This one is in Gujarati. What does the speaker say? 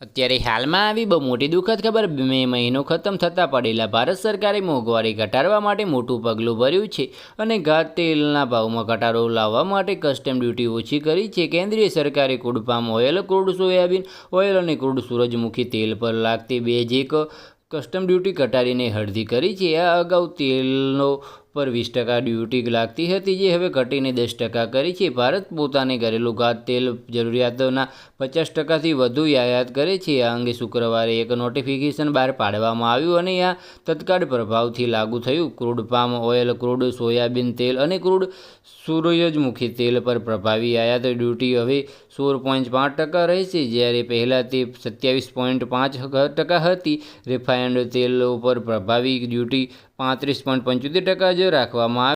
અત્યારે હાલમાં આવી બહુ મોટી દુઃખદ ખબર મે મહિનો ખતમ થતાં પડેલા ભારત સરકારે મોંઘવારી ઘટાડવા માટે મોટું પગલું ભર્યું છે અને ઘાત તેલના ભાવમાં ઘટાડો લાવવા માટે કસ્ટમ ડ્યુટી ઓછી કરી છે. કેન્દ્રીય સરકારે crude palm oil crude soybean oil અને ક્રૂડ સૂરજમુખી તેલ પર લાગતી બે જેક કસ્ટમ ડ્યુટી ઘટાડીને હળધી કરી છે. આ અગાઉ તેલનો પર વીસ ટકા ડ્યુટી લાગતી હતી જે હવે ઘટીને દસ ટકા કરી છે. ભારત પોતાને ઘરેલું ઘાત તેલ જરૂરિયાતોના પચાસ ટકાથી વધુ આયાત કરે છે. આ અંગે શુક્રવારે એક નોટિફિકેશન બહાર પાડવામાં આવ્યું અને આ તત્કાળ પ્રભાવથી લાગુ થયું. Crude palm oil, crude soybean તેલ અને ક્રૂડ સૂરજમુખી તેલ પર પ્રભાવી આયાત ડ્યુટી હવે સોળ પોઈન્ટ પાંચ ટકા રહેશે. જ્યારે પહેલાં તે સત્યાવીસ પોઈન્ટ પાંચ ટકા હતી. રિફાઇન્ડ તેલ ઉપર પ્રભાવી ડ્યુટી પાંત્રીસ પોઈન્ટ પંચોતેર ટકા જ રાખવામાં